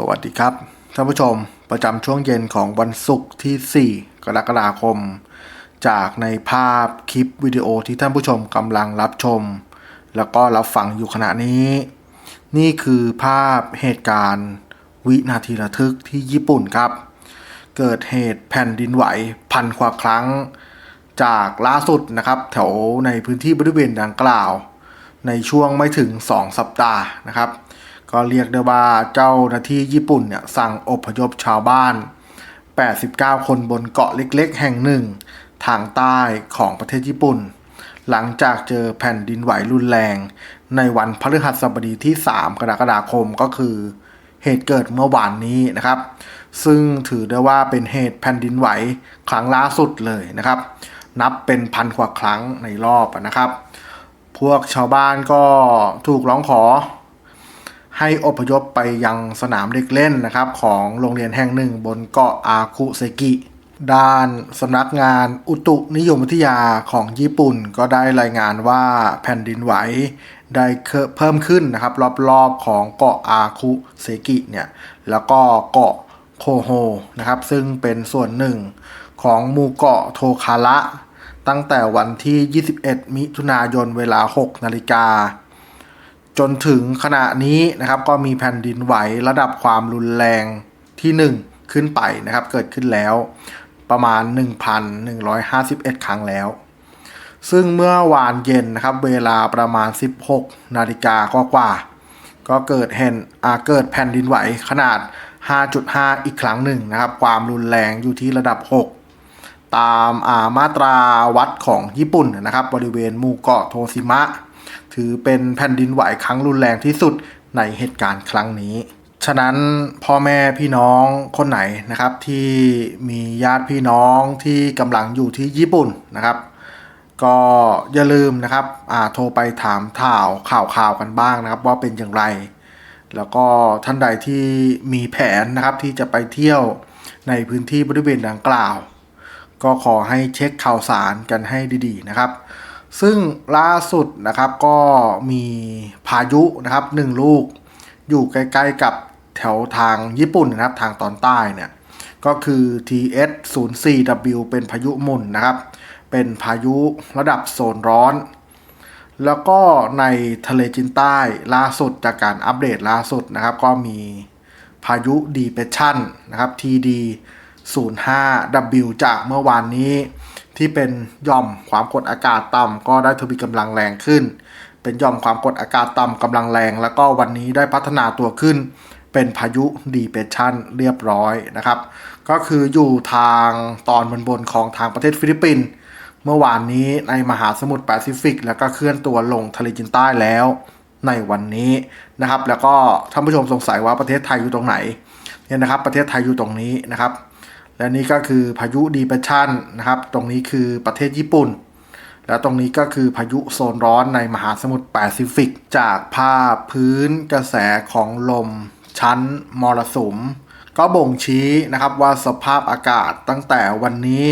สวัสดีครับ ท่านผู้ชมประจำช่วงเย็นของวันศุกร์ที่ 4 กรกฎาคม จากในภาพคลิปวิดีโอที่ท่านผู้ชมกำลังรับชม แล้วก็รับฟังอยู่ขณะนี้ นี่คือภาพเหตุการณ์ วินาทีระทึกที่ญี่ปุ่นครับ เกิดเหตุแผ่นดินไหวพันกว่าครั้ง จากล่าสุดนะครับ แถวในพื้นที่บริเวณดังกล่าว ในช่วงไม่ถึง 2 สัปดาห์นะครับ ก็เรียกได้ว่าเจ้าหน้าที่ญี่ปุ่นเนี่ยสั่งอพยพชาวบ้าน 89 คนบนเกาะเล็กๆ แห่งหนึ่ง ทางใต้ของประเทศญี่ปุ่น หลังจากเจอแผ่นดินไหวรุนแรง ในวันพฤหัสบดีที่ 3 กรกฎาคมก็คือ เหตุเกิดเมื่อวานนี้นะครับ ซึ่งถือได้ว่าเป็นเหตุแผ่นดินไหวครั้งล่าสุดเลยนะครับ นับเป็นพันกว่าครั้งในรอบนะครับ พวกชาวบ้านก็ถูกร้องขอ ให้อพยพไปยังสนามเด็กเล่นนะครับของโรงเรียนแห่งหนึ่งบนเกาะอาคุเซกิ ด้านสำนักงานอุตุนิยมวิทยาของญี่ปุ่นก็ได้รายงานว่าแผ่นดินไหวได้เพิ่มขึ้นนะครับรอบๆของเกาะอาคุเซกิเนี่ยแล้วก็เกาะโคโฮนะครับซึ่งเป็นส่วนหนึ่งของหมู่เกาะโทคาระตั้งแต่วันที่ 21 มิถุนายนเวลา 6 นาฬิกา จนถึงขณะนี้นะครับก็มีแผ่นดินไหวระดับความรุนแรงที่ 1 ขึ้นไปนะครับ เกิดขึ้นแล้วประมาณ 1,151 ครั้งแล้ว ซึ่งเมื่อวานเย็นนะครับ เวลาประมาณ 16 นาฬิกากว่า ก็เกิดเห็นอาเกิดแผ่นดินไหวขนาด 5.5 อีกครั้งหนึ่งนะครับ ความรุนแรงอยู่ที่ระดับ 6 ตามอามาตราวัดของญี่ปุ่นนะครับ บริเวณหมู่เกาะโทซิมะ ถือเป็นแผ่นดินไหวครั้งรุนแรงที่สุดในเหตุการณ์ครั้งนี้ ฉะนั้นพ่อแม่พี่น้องคนไหนนะครับที่มีญาติพี่น้องที่กำลังอยู่ที่ญี่ปุ่นนะครับ ก็อย่าลืมนะครับอ่าโทรไปถามข่าวข่าวข่าวกันบ้างนะครับ ว่าเป็นอย่างไร แล้วก็ท่านใดที่มีแผนนะครับที่จะไปเที่ยวในพื้นที่บริเวณดังกล่าว ก็ขอให้เช็คข่าวสารกันให้ดีๆนะครับ ซึ่งล่าสุดนะครับก็มีพายุนะครับหนึ่งลูก อยู่ใกล้ๆกับแถวทางญี่ปุ่นนะครับทางตอนใต้เนี่ยก็คือ TS 0 4 W เป็นพายุมุนนะครับ เป็นพายุระดับโซนร้อน แล้วก็ในทะเลจีนใต้ล่าสุดจากการอัปเดตล่าสุดนะครับ ก็มีพายุดีเ e ชั่นนะครับ TD 05 W จากเมื่อวานนี้ ที่เป็นย่อมความกดอากาศต่ำก็ได้ทวีกำลังแรงขึ้น เป็นย่อมความกดอากาศต่ำกำลังแรง แล้วก็วันนี้ได้พัฒนาตัวขึ้น เป็นพายุดีเ e ชั่นเรียบร้อยนะครับ ก็คืออยู่ทางตอนบนๆของทางประเทศฟิลิปปินส์เมื่อวานนี้ในมหาสมุทรแปซิฟิก แล้วก็เคลื่อนตัวลงทะเลจีนใต้แล้วในวันนี้นะครับ แล้วก็ท่านผู้ชมสงสัยว่าประเทศไทยอยู่ตรงไหนเนี่ยนะครับ ประเทศไทยอยู่ตรงนี้นะครับ และนี่ก็คือพายุดีเ e ชั่นนะครับ ตรงนี้คือประเทศญี่ปุ่น แล้วตรงนี้ก็คือพายุโซนร้อนในมหาสมุทรแปซิฟิก จากภาพพื้นกระแสของลม ชั้นมรสุม ก็บ่งชี้นะครับว่าสภาพอากาศตั้งแต่วันนี้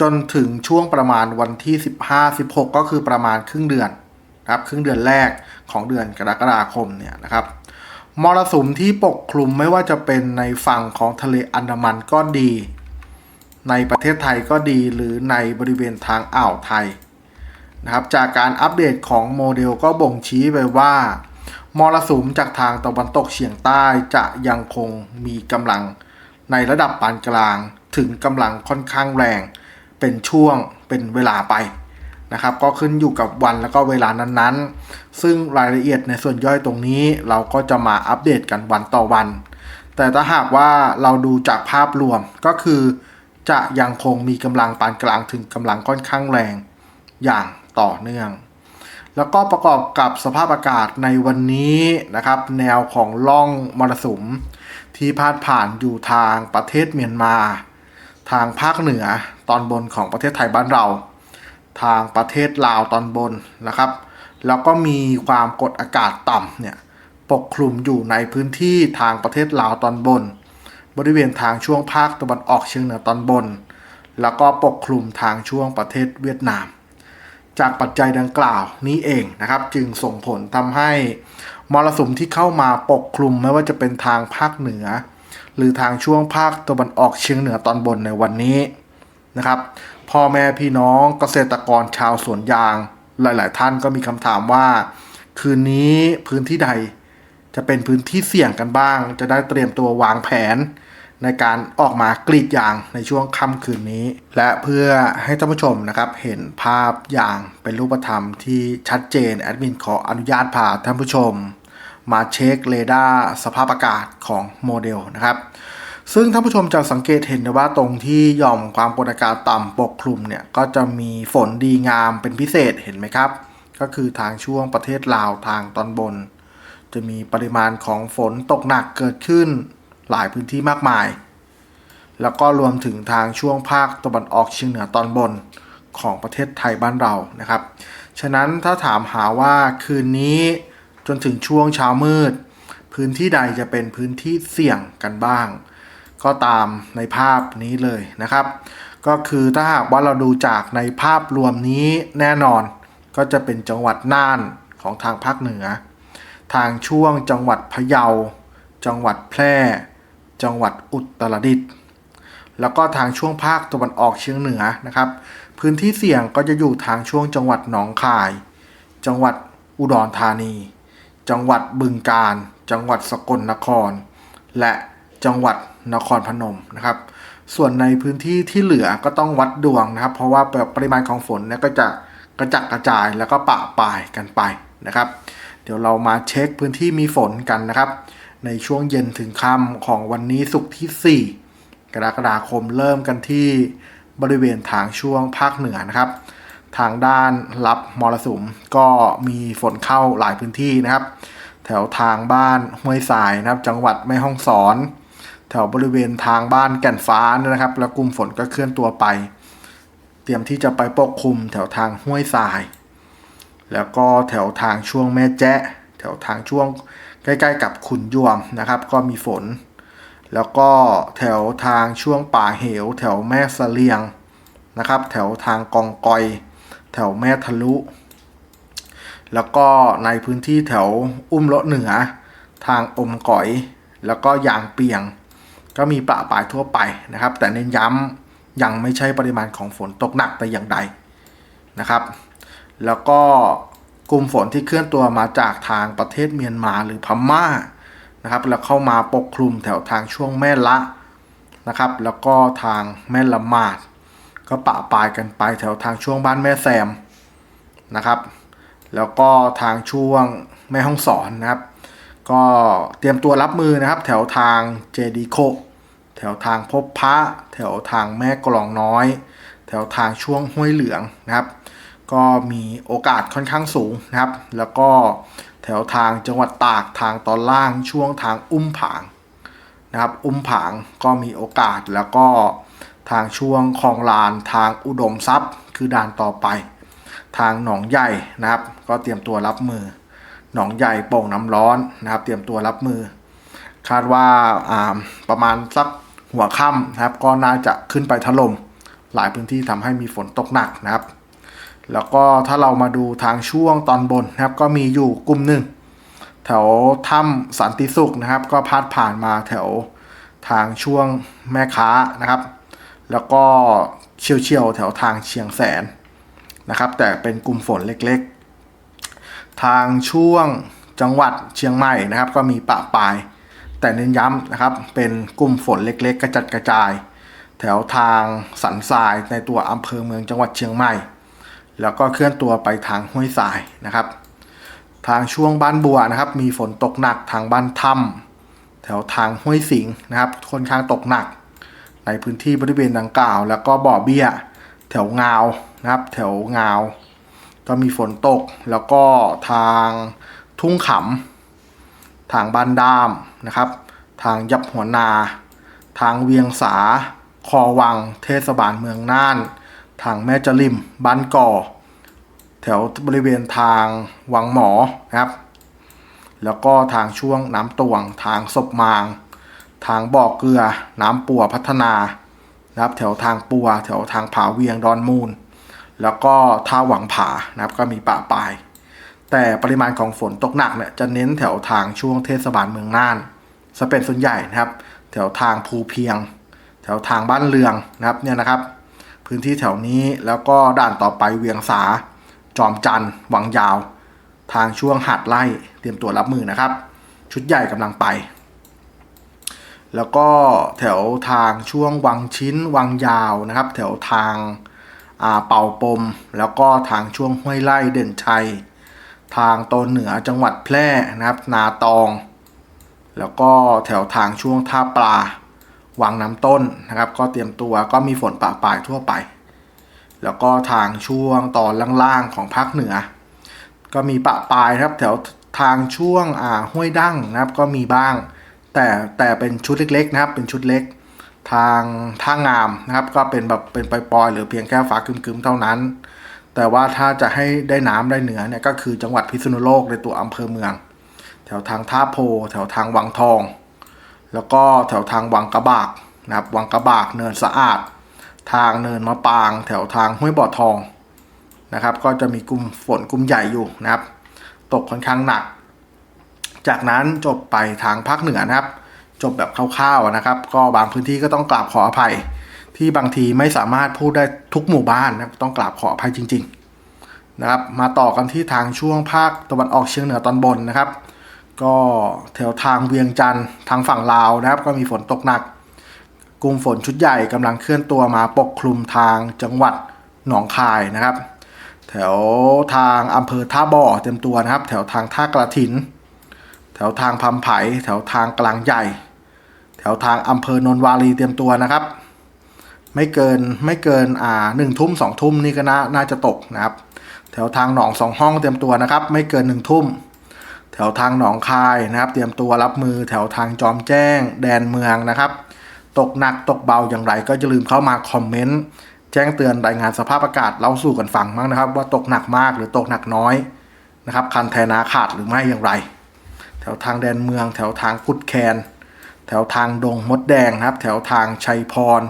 จนถึงช่วงประมาณวันที่ 15-16 ก็คือประมาณครึ่งเดือนครับครึ่งเดือนแรกของเดือนกรกฎาคมเนี่ยนะครับ มรสุมที่ปกคลุมไม่ว่าจะเป็นในฝั่งของทะเลอันดามันก็ดี ในประเทศไทยก็ดีหรือในบริเวณทางอ่าวไทยนะครับจากการอัปเดตของโมเดลก็บ่งชี้ไปว่ามรสุมจากทางตะวันตกเฉียงใต้จะยังคงมีกำลังในระดับปานกลางถึงกำลังค่อนข้างแรง เป็นช่วงเป็นเวลาไป นะครับก็ขึ้นอยู่กับวันแล้วก็เวลานั้นๆ ซึ่งรายละเอียดในส่วนย่อยตรงนี้เราก็จะมาอัปเดตกันวันต่อวัน แต่ถ้าหากว่าเราดูจากภาพรวมก็คือ จะยังคงมีกำลังปานกลางถึงกำลังค่อนข้างแรงอย่างต่อเนื่อง แล้วก็ประกอบกับสภาพอากาศในวันนี้นะครับ แนวของล่องมรสุม ที่พาดผ่านอยู่ทางประเทศเมียนมา ทางภาคเหนือตอนบนของประเทศไทยบ้านเรา ทางประเทศลาวตอนบนนะครับ แล้วก็มีความกดอากาศต่ำเนี่ยปกคลุมอยู่ในพื้นที่ทางประเทศลาวตอนบน บริเวณทางช่วงภาคตะวันออกเฉียงเหนือตอนบน แล้วก็ปกคลุมทางช่วงประเทศเวียดนาม จากปัจจัยดังกล่าวนี้เองนะครับ จึงส่งผลทำให้มรสุมที่เข้ามาปกคลุมไม่ว่าจะเป็นทางภาคเหนือ หรือทางช่วงภาคตะวันออกเฉียงเหนือตอนบนในวันนี้นะครับ พ่อแม่พี่น้องเกษตรกรชาวสวนยาง หลาย ๆ ท่านก็มีคำถามว่า คืนนี้พื้นที่ใด จะเป็นพื้นที่เสี่ยงกันบ้าง จะได้เตรียมตัววางแผน ในการออกมากรีดยางในช่วงค่ำคืนนี้ และเพื่อให้ท่านผู้ชมนะครับเห็นภาพอย่างเป็นรูปธรรมที่ชัดเจนแอดมินขออนุญาตพาท่านผู้ชม มาเช็คเรดาร์สภาพอากาศของโมเดลนะครับ ซึ่งท่านผู้ชมจะสังเกตเห็นได้ว่าตรงที่หย่อมความกดอากาศต่ำปกคลุมเนี่ยก็จะมีฝนดีงามเป็นพิเศษเห็นไหมครับ ก็คือทางช่วงประเทศลาวทางตอนบน จะมีปริมาณของฝนตกหนักเกิดขึ้นหลายพื้นที่มากมาย แล้วก็รวมถึงทางช่วงภาคตะวันออกเฉียงเหนือตอนบนของประเทศไทยบ้านเรานะครับ ฉะนั้นถ้าถามหาว่าคืนนี้จนถึงช่วงเช้ามืด พื้นที่ใดจะเป็นพื้นที่เสี่ยงกันบ้าง ก็ตามในภาพนี้เลยนะครับ ก็คือถ้าหากว่าเราดูจากในภาพรวมนี้แน่นอน ก็จะเป็นจังหวัดน่านของทางภาคเหนือ ทางช่วงจังหวัดพะเยา จังหวัดแพร่ จังหวัดอุตรดิตถ์แล้วก็ทางช่วงภาคตะวันออกเฉียงเหนือนะครับ พื้นที่เสี่ยงก็จะอยู่ทางช่วงจังหวัดหนองคาย จังหวัดอุดรธานี จังหวัดบึงกาฬจังหวัดสกลนคร และจังหวัด นครพนมนะครับ ส่วนในพื้นที่ที่เหลือก็ต้องวัดดวงนะครับ เพราะว่าปริมาณของฝนเนี่ยก็จะกระจัดกระจายแล้วก็ปะปายกันไปนะครับ เดี๋ยวเรามาเช็คพื้นที่มีฝนกันนะครับ ในช่วงเย็นถึงค่ำของวันนี้ศุกร์ที่ 4 กรกฎาคมเริ่มกันที่บริเวณทางช่วงภาคเหนือนะครับ ทางด้านรับมรสุมก็มีฝนเข้าหลายพื้นที่นะครับ แถวทางบ้านห้วยทรายนะครับ จังหวัดแม่ฮ่องสอน แถวบริเวณทางบ้านแก่นฟ้านะครับ แล้วกลุ่มฝนก็เคลื่อนตัวไป เตรียมที่จะไปปกคลุมแถวทางห้วยทราย แล้วก็แถวทางช่วงแม่แจ้แถวทางช่วงใกล้ๆ กับขุนยวมนะครับ ก็มีฝน แล้วก็แถวทางช่วงป่าเหว แถวแม่สะเลียงนะครับ แถวทางกองกอย แถวแม่ทะลุ แล้วก็ในพื้นที่แถวอุ้มเลาะเหนือ ทางอมก๋อย แล้วก็ยางเปียง ก็มีประปายทั่วไปนะครับ แต่เน้นย้ำยังไม่ใช่ปริมาณของฝนตกหนักแต่อย่างใดนะครับ แล้วก็กลุ่มฝนที่เคลื่อนตัวมาจากทางประเทศเมียนมาหรือพม่านะครับแล้วเข้ามาปกคลุมแถวทางช่วงแม่ละนะครับ แล้วก็ทางแม่ละมาดก็ปะปายกันไปแถวทางช่วงบ้านแม่แซมนะครับ แล้วก็ทางช่วงแม่ห้องสอนนะครับ ก็เตรียมตัวรับมือนะครับ แถวทางเจดีโค แถวทางพบพระ แถวทางแม่กลองน้อย แถวทางช่วงห้วยเหลืองนะครับ ก็มีโอกาสค่อนข้างสูงนะครับ แล้วก็แถวทางจังหวัดตากทางตอนล่างช่วงทางอุ้มผางนะครับ อุ้มผางก็มีโอกาสแล้วก็ทางช่วงคลองลานทางอุดมทรัพย์ คือด่านต่อไป ทางหนองใหญ่นะครับ ก็เตรียมตัวรับมือ หนองใหญ่โป่งน้ำร้อนนะครับ เตรียมตัวรับมือ คาดว่าประมาณสักหัวค่ำนะครับ ก็น่าจะขึ้นไปถล่มหลายพื้นที่ทำให้มีฝนตกหนักนะครับ แล้วก็ถ้าเรามาดูทางช่วงตอนบนนะครับ ก็มีอยู่กลุ่มหนึ่งแถวถ้ำสันติสุขนะครับ ก็พาดผ่านมาแถวทางช่วงแม่ค้านะครับ แล้วก็เฉียวเฉียวแถวทางเชียงแสนนะครับ แต่เป็นกลุ่มฝนเล็กๆ ทางช่วงจังหวัดเชียงใหม่นะครับ ก็มีปะปลาย แต่เน้นย้ำนะครับ เป็นกลุ่มฝนเล็กๆ กระจัดกระจาย แถวทางสันทรายในตัวอำเภอเมืองจังหวัดเชียงใหม่ แล้วก็เคลื่อนตัวไปทางห้วยทรายนะครับ ทางช่วงบ้านบัวนะครับ มีฝนตกหนักทางบ้านถ้ำแถวทางห้วยสิงห์นะครับค่อนข้างตกหนัก ในพื้นที่บริเวณดังกล่าว แล้วก็บ่อเบี้ย แถวงาวนะครับ แถวงาว ก็มีฝนตก แล้วก็ทางทุ่งขำทางบ้านดามนะครับ ทางยับหัวนา ทางเวียงสา คอวัง เทศบาลเมืองน่าน ทางแม่จริม บ้านก่อ แถวบริเวณทางวังหมอนะครับ แล้วก็ทางช่วงน้ำตวง ทางศพมาง ทางบ่อเกลือ น้ำปัวพัฒนานะครับแถวทางปัว แถวทางผาเวียงดอนมูล แล้วก็ท่าหวังผานะครับก็มีป่าปลาย แต่ปริมาณของฝนตกหนักเนี่ยจะเน้นแถวทางช่วงเทศบาลเมืองน่านจะเป็นส่วนใหญ่นะครับ แถวทางภูเพียง แถวทางบ้านเรืองนะครับเนี่ยนะครับ พื้นที่แถวนี้แล้วก็ด่านต่อไปเวียงสา จอมจันทร์วังยาว ทางช่วงหาดไล่เตรียมตัวรับมือนะครับ ชุดใหญ่กำลังไป แล้วก็แถวทางช่วงวังชิ้น วังยาวนะครับ แถวทาง เป่าปม แล้วก็ทางช่วงห้วยไล่เด่นชัย ทางตอนเหนือจังหวัดแพร่นะครับ นาตอง แล้วก็แถวทางช่วงท่าปลาวังน้ำต้นนะครับ ก็เตรียมตัวก็มีฝนปะปายทั่วไป แล้วก็ทางช่วงตอนล่างๆของภาคเหนือ ก็มีปะปายครับแถวทางช่วงอ่าห้วยดั้งนะครับก็มีบ้าง แต่แต่เป็นชุดเล็กๆนะครับเป็นชุดเล็ก ทางท่างามนะครับ ก็เป็นแบบเป็นปล่อยๆหรือเพียงแค่ฟ้าครึมๆเท่านั้น แต่ว่าถ้าจะให้ได้น้ำได้เหนือเนี่ยก็คือจังหวัดพิษณุโลกในตัวอำเภอเมือง แถวทางท่าโพ แถวทางวังทอง แล้วก็แถวทางวังกระบากนะครับวังกระบากเนินสะอาด ทางเนินมะปาง แถวทางห้วยบ่อทองนะครับ ก็จะมีกลุ่มฝนกลุ่มใหญ่อยู่นะครับ ตกค่อนข้างหนัก จากนั้นจบไปทางภาคเหนือนะครับ จบแบบคร่าวๆนะครับ ก็บางพื้นที่ก็ต้องกราบขออภัย ที่บางทีไม่สามารถพูดได้ทุกหมู่บ้านนะต้องกราบขออภัยจริง ๆ นะครับ มาต่อกันที่ทางช่วงภาคตะวันออกเฉียงเหนือตอนบนนะครับ ก็แถวทางเวียงจันทร์ทางฝั่งลาวนะครับ ก็มีฝนตกหนักกลุ่มฝนชุดใหญ่กำลังเคลื่อนตัวมาปกคลุมทางจังหวัดหนองคายนะครับ แถวทางอำเภอท่าบ่อเต็มตัวนะครับ แถวทางท่ากระถิน แถวทางพำไผ่แถวทางกลางใหญ่ แถวทางอำเภอนนวารีเตรียมตัวนะครับ ไม่เกินไม่เกินอ่าหนึ่งทุ่มสองทุ่มนี่ก็น่าน่าจะตกนะครับ แถวทางหนองสองห้องเตรียมตัวนะครับ ไม่เกินหนึ่งทุ่มแถวทางหนองคายนะครับ เตรียมตัวรับมือแถวทางจอมแจ้ง แดนเมืองนะครับ ตกหนักตกเบาอย่างไร ก็อย่าลืมเข้ามาคอมเมนต์แจ้งเตือนรายงานสภาพอากาศเล่าสู่กันฟังบ้างนะครับ ว่าตกหนักมากหรือตกหนักน้อยนะครับคันแทนาขาดหรือไม่อย่างไร แถวทางแดนเมือง แถวทางกุดแคน แถวทางดงมดแดงนะครับ แถวทางชัยพร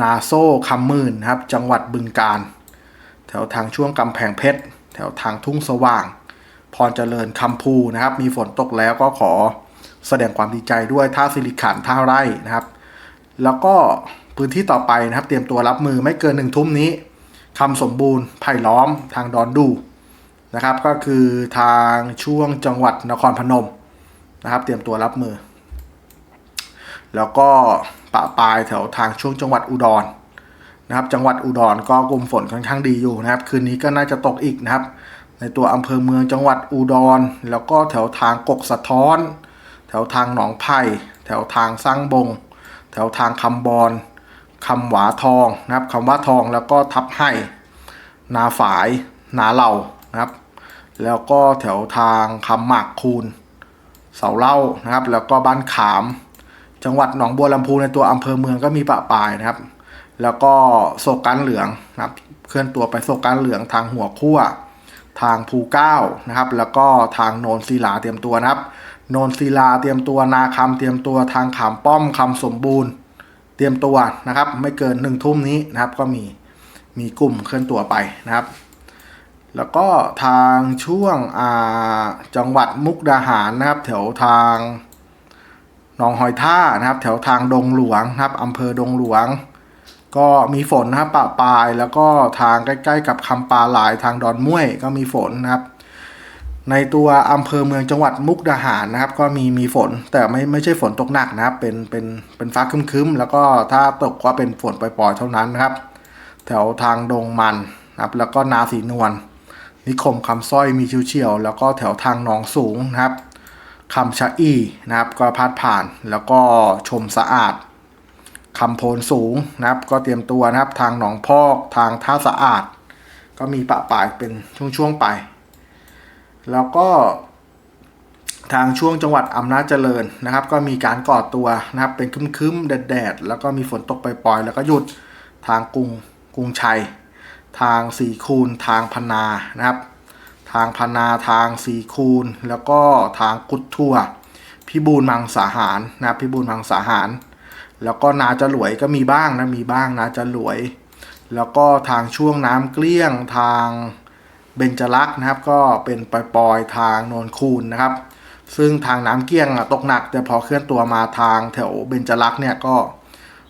นาโซ่คำมื่นนะครับ จังหวัดบึงกาฬแถวทางช่วงกำแพงเพชร แถวทางทุ่งสว่าง พรเจริญคำพูนะครับ มีฝนตกแล้วก็ขอแสดงความดีใจด้วยท่าสิริขันท่าไร่นะครับ แล้วก็พื้นที่ต่อไปนะครับ เตรียมตัวรับมือไม่เกินหนึ่งทุ่มนี้คำสมบูรณ์ไผ่ล้อมทางดอนดูนะครับ ก็คือทางช่วงจังหวัดนครพนมนะครับ เตรียมตัวรับมือ แล้วก็ปะปลายแถวทางช่วงจังหวัดอุดรนะครับ จังหวัดอุดรก็กลุ่มฝนค่อนข้างดีอยู่นะครับ คืนนี้ก็น่าจะตกอีกนะครับ ในตัวอำเภอเมืองจังหวัดอุดร แล้วก็แถวทางกกสะท้อน แถวทางหนองไผ่แถวทางสร้างบง แถวทางคำบอนคำหวาทองนะครับคำว่าทองแล้วก็ทับไห่นาฝาย นาเหล่านะครับ แล้วก็แถวทางคำหมากคูนเสาเล่านะครับ แล้วก็บ้านขาม จังหวัดหนองบัวลำพูในตัวอำเภอเมืองก็มีปะปายนะครับ แล้วก็โศกการเหลืองนะครับ เคลื่อนตัวไปโศกการเหลืองทางหัวขั้วทางภูเก้านะครับ แล้วก็ทางโนนศิลาเตรียมตัวนะครับ โนนศิลาเตรียมตัวนาคำเตรียมตัวทางขามป้อมคำสมบูรณ์ เตรียมตัวนะครับ ไม่เกินหนึ่งทุ่มนี้นะครับ ก็มีมีกลุ่มเคลื่อนตัวไปนะครับ แล้วก็ทางช่วงจังหวัดมุกดาหารนะครับ แถวทาง หนองหอยท่านะครับ แถวทางดงหลวงนะครับอำเภอดงหลวง ก็มีฝนนะครับปะปลายแล้วก็ทางใกล้ ๆ กับคำปาหลายทางดอนม่วยก็มีฝนนะครับ ในตัวอำเภอเมืองจังหวัดมุกดาหารนะครับ ก็มีมีฝนแต่ไม่ไม่ใช่ฝนตกหนักนะครับ เป็นเป็นเป็นฟ้าคึ้มๆแล้วก็ถ้าตกก็เป็นฝนปล่อยๆเท่านั้นนะครับ แถวทางดงมันนะครับ แล้วก็นาสีนวลนิคมคำสร้อยมีเฉียวๆแล้วก็แถวทางหนองสูงนะครับ คำชะอีนะครับก็พาดผ่านแล้วก็ชมสะอาดคำโพนสูงนะครับ ก็เตรียมตัวนะครับทางหนองพอกทางท่าสะอาด ก็มีปะปลายเป็นช่วงๆไป แล้วก็ทางช่วงจังหวัดอำนาจเจริญนะครับ ก็มีการก่อตัวนะครับ เป็นคึ้มๆแดดๆแล้วก็มีฝนตกปล่อยๆแล้วก็หยุดทางกรุงกรุงชัย ทางสีคูณทางพนานะครับ ทางพนาทางสีคูณ แล้วก็ทางกุดทั่วพิบูลมังสาหารนะพิบูลมังสาหาร แล้วก็นาจะหลวยก็มีบ้างนะมีบ้างนาจะหลวย แล้วก็ทางช่วงน้ำเกลี้ยงทางเบญจลักษ์นะครับ ก็เป็นปล่อยๆทางโนนคูนนะครับ ซึ่งทางน้ำเกลี้ยงตกหนัก แต่พอเคลื่อนตัวมาทางแถวเบญจลักษ์เนี่ยก็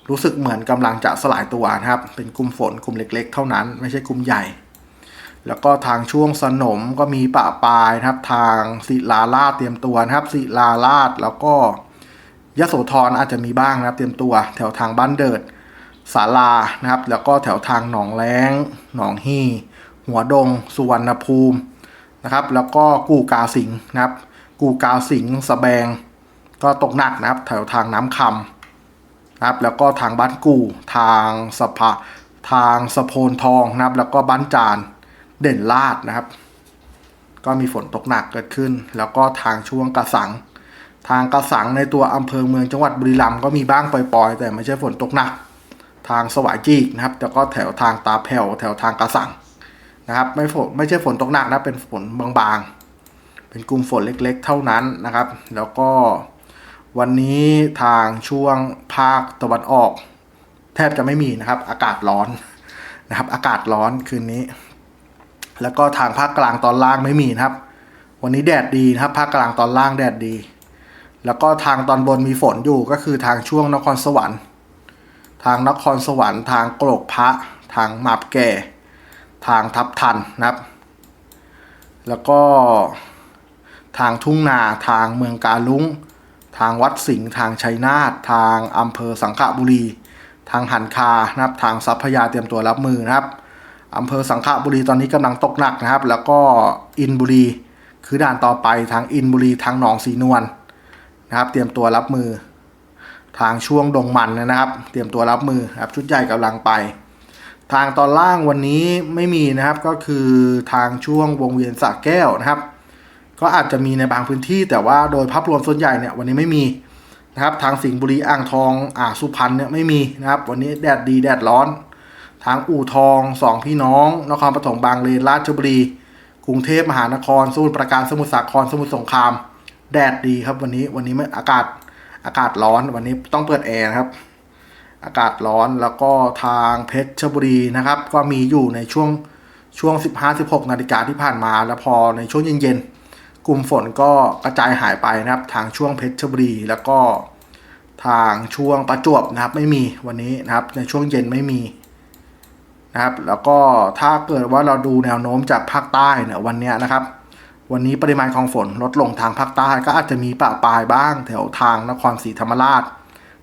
รู้สึกเหมือนกำลังจะสลายตัวนะครับ เป็นกลุ่มฝนกลุ่มเล็ก ๆ เท่านั้น ไม่ใช่กลุ่มใหญ่ แล้วก็ทางช่วงสนมก็มีปะปลายนะครับ ทางศิลาลาดเตรียมตัวนะครับศิลาลาดแล้วก็ยโสธรอาจจะมีบ้างนะครับ เตรียมตัวแถวทางบ้านเดิดศาลานะครับ แล้วก็แถวทางหนองแล้ง หนองฮีหัวดง สุวรรณภูมินะครับ แล้วก็กู่กาสิงนะครับ กู่กาสิงสะแบง ก็ตกหนักนะครับ แถวทางน้ำคำนะครับ แล้วก็ทางบ้านกู่ทางสะพะทางสะโพนทองนะครับ แล้วก็บ้านจาน เด่นลาดนะครับ ก็มีฝนตกหนักเกิดขึ้น แล้วก็ทางช่วงกระสัง ทางกระสังในตัวอำเภอเมืองจังหวัดบุรีรัมย์ก็มีบ้างปล่อยๆ แต่ไม่ใช่ฝนตกหนัก ทางสวายจีกนะครับแล้วก็แถวทางตาแผ่วแถวทางกระสังนะครับไม่ฝนไม่ใช่ฝนตกหนักนะเป็นฝนบางๆ เป็นกลุ่มฝนเล็กๆ เท่านั้นนะครับ แล้วก็วันนี้ทางช่วงภาคตะวันออก แทบจะไม่มีนะครับ อากาศร้อนนะครับ อากาศร้อนคืนนี้ แล้วก็ทางภาคกลางตอนล่างไม่มีนะครับ วันนี้แดดดีนะครับภาคกลางตอนล่างแดดดี แล้วก็ทางตอนบนมีฝนอยู่ก็คือทางช่วงนครสวรรค์ ทางนครสวรรค์ ทางกรกพระ ทางหมาบแก่ ทางทับทันนะครับ แล้วก็ทางทุ่งนาทางเมืองกาลุงทางวัดสิงห์ทางชัยนาททางอำเภอสังขบุรี ทางหันคานะครับ ทางทรัพยาเตรียมตัวรับมือนะครับ อำเภอสังขบุรีตอนนี้กำลังตกหนักนะครับ แล้วก็อินบุรีคือด่านต่อไปทางอินบุรีทางหนองสีนวลนะครับ เตรียมตัวรับมือ ทางช่วงดงมันนะครับ เตรียมตัวรับมือครับชุดใหญ่กำลังไป ทางตอนล่างวันนี้ไม่มีนะครับก็คือทางช่วงวงเวียนสระแก้วนะครับ ก็อาจจะมีในบางพื้นที่ แต่ว่าโดยภาพรวมส่วนใหญ่เนี่ยวันนี้ไม่มีนะครับ ทางสิงห์บุรีอ่างทองอ่าสุพรรณเนี่ยไม่มีนะครับ วันนี้แดดดีแดดร้อน ทางอู่ทองสองพี่น้อง นครปฐมบางเลนราชบุรี กรุงเทพมหานครสมุทรปราการสมุทรสาครสมุทรสงคราม แดดดีครับวันนี้วันนี้ไม่อากาศอากาศร้อนวันนี้ต้องเปิดแอร์นะครับ อากาศร้อนแล้วก็ทางเพชรบุรีนะครับ ก็มีอยู่ในช่วงช่วง 15-16 นาฬิกาที่ผ่านมา แล้วพอในช่วงเย็นๆ กลุ่มฝนก็กระจายหายไปนะครับ ทางช่วงเพชรบุรีแล้วก็ทางช่วงประจวบนะครับไม่มีวันนี้นะครับในช่วงเย็นไม่มี นะครับ แล้วก็ถ้าเกิดว่าเราดูแนวโน้มจากภาคใต้เนี่ยวันนี้นะครับ วันนี้ปริมาณของฝนลดลงทางภาคใต้ก็อาจจะมีปะปายบ้าง แถวทางนครศรีธรรมราช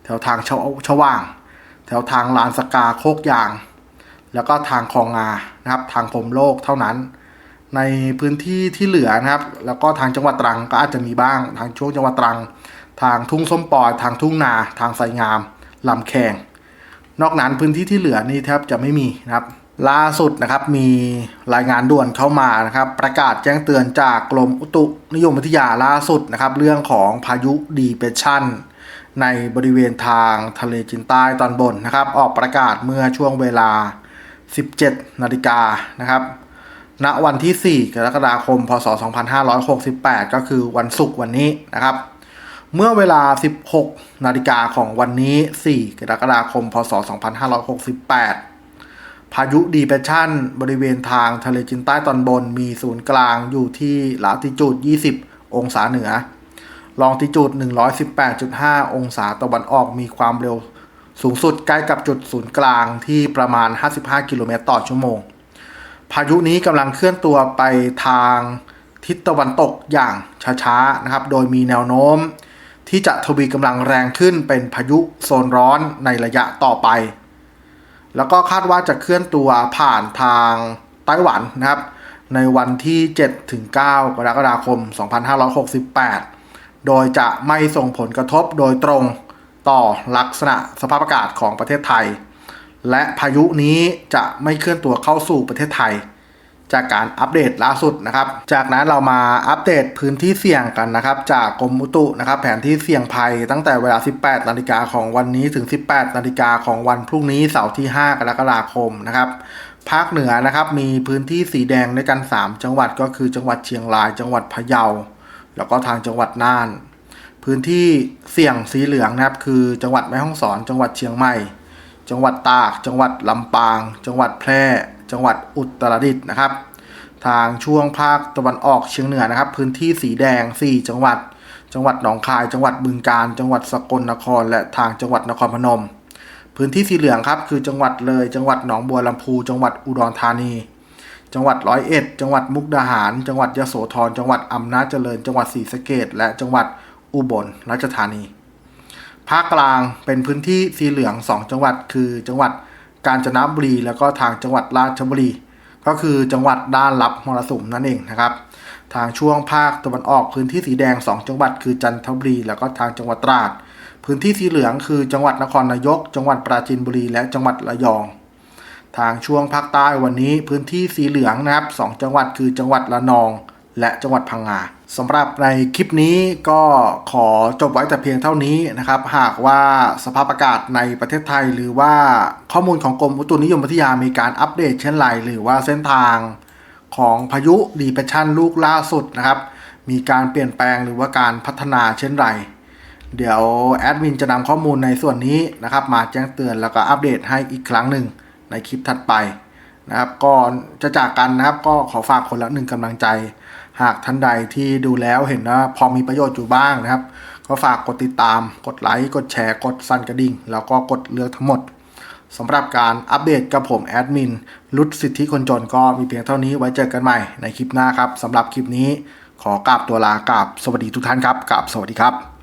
แถวทางชวชว่าง แถวทางลานสกาโคกยาง แล้วก็ทางคลองงานะครับ ทางพรมโลกเท่านั้น ในพื้นที่ที่เหลือนะครับ แล้วก็ทางจังหวัดตรังก็อาจจะมีบ้าง ทางช่วงจังหวัดตรัง ทางทุ่งส้มปอยทางทุ่งนา ทางไสงามลำแขง นอกนั้นพื้นที่ที่เหลือนี่แทบจะไม่มีนะครับล่าสุดนะครับมีรายงานด่วนเข้ามานะครับประกาศแจ้งเตือนจากกรมอุตุนิยมวิทยาล่าสุดนะครับเรื่องของพายุดีเปรชั่นในบริเวณทางทะเลจีนใต้ตอนบนนะครับ ออกประกาศเมื่อช่วงเวลา 17 นาฬิกานะครับณวันที่ 4 กรกฎาคม พศ 2568 ก็คือวันศุกร์วันนี้นะครับ เมื่อเวลา 16 นาฬิกาของวันนี้ 4 กรกฎาคม พศ 2568 พายุดีเปรชั่น บริเวณทางทะเลจีนใต้ตอนบนมีศูนย์กลางอยู่ที่ลาติจูด 20 องศาเหนือ ลองติจูด 118.5 องศาตะวันออกมีความเร็วสูงสุดใกล้กับจุดศูนย์กลางที่ประมาณ 55 กิโลเมตรต่อชั่วโมง พายุนี้กำลังเคลื่อนตัวไปทางทิศตะวันตกอย่างช้าๆนะครับ โดยมีแนวโน้ม ที่จะทวีกำลังแรงขึ้นเป็นพายุโซนร้อนในระยะต่อไป แล้วก็คาดว่าจะเคลื่อนตัวผ่านทางไต้หวันนะครับ ในวันที่7ถึง9กรกฎาคม 2568 โดยจะไม่ส่งผลกระทบโดยตรงต่อลักษณะสภาพอากาศของประเทศไทย และพายุนี้จะไม่เคลื่อนตัวเข้าสู่ประเทศไทย จากการอัปเดตล่าสุดนะครับ จากนั้นเรามาอัปเดตพื้นที่เสี่ยงกันนะครับ จากกรมอุตุนะครับแผนที่เสี่ยงภัยตั้งแต่เวลา 18 นาฬิกาของวันนี้ถึง 18 นาฬิกาของวันพรุ่งนี้เสาร์ที่ 5 กรกฎาคมนะครับภาคเหนือนะครับมีพื้นที่สีแดงด้วยกัน 3 จังหวัดก็คือจังหวัดเชียงราย จังหวัดพะเยา แล้วก็ทางจังหวัดน่าน พื้นที่เสี่ยงสีเหลืองนะครับ คือจังหวัดแม่ฮ่องสอน จังหวัดเชียงใหม่ จังหวัดตาก จังหวัดลำปาง จังหวัดแพร่ จังหวัดอุตรดิตถ์นะครับ ทางช่วงภาคตะวันออกเฉียงเหนือนะครับ พื้นที่สีแดง 4 จังหวัด จังหวัดหนองคาย จังหวัดบึงกาฬจังหวัดสกลนคร และทางจังหวัดนครพนม พื้นที่สีเหลืองครับคือจังหวัดเลย จังหวัดหนองบัวลำพู จังหวัดอุดรธานี จังหวัดร้อยเอ็ดจังหวัดมุกดาหาร จังหวัดยโสธรจังหวัดอำนาจเจริญ จังหวัดศรีสะเกษและจังหวัดอุบลราชธานีภาคกลางเป็นพื้นที่สีเหลือง 2 จังหวัดคือจังหวัด กาญจนบุรี แล้วก็ทางจังหวัดราชบุรี ก็คือจังหวัดด้านรับมรสุมนั่นเองนะครับ ทางช่วงภาคตะวันออกพื้นที่สีแดง 2 จังหวัดคือจันทบุรี แล้วก็ทางจังหวัดตราด พื้นที่สีเหลืองคือจังหวัดนครนายก จังหวัดปราจีนบุรี และจังหวัดระยอง ทางช่วงภาคใต้วันนี้พื้นที่สีเหลืองนะครับสองจังหวัดคือจังหวัดระนอง และจังหวัดพังงาสำหรับในคลิปนี้ก็ขอจบไว้แต่เพียงเท่านี้นะครับ หากว่าสภาพอากาศในประเทศไทย หรือว่าข้อมูลของกรมอุตุนิยมวิทยามีการอัปเดตเช่นไรหรือว่าเส้นทางของพายุดีเพรสชันลูกล่าสุดนะครับ มีการเปลี่ยนแปลงหรือว่าการพัฒนาเช่นไรเดี๋ยวแอดมินจะนำข้อมูลในส่วนนี้นะครับ มาแจ้งเตือนแล้วก็อัปเดตให้อีกครั้งหนึ่งในคลิปถัดไปนะครับก่อนจะจากกันนะครับก็ขอฝากคนละหนึ่งกำลังใจ หากท่านใดที่ดูแล้วเห็นว่าพอมีประโยชน์อยู่บ้างนะครับ ก็ฝากกดติดตาม กดไลค์ กดแชร์ กดสั่นกระดิ่ง แล้วก็กดเลือกทั้งหมดสำหรับการอัปเดตกับผมแอดมินรุดสิทธิคนจนก็มีเพียงเท่านี้ไว้เจอกันใหม่ในคลิปหน้าครับสำหรับคลิปนี้ขอกราบตัวลากราบสวัสดีทุกท่านครับกราบสวัสดีครับ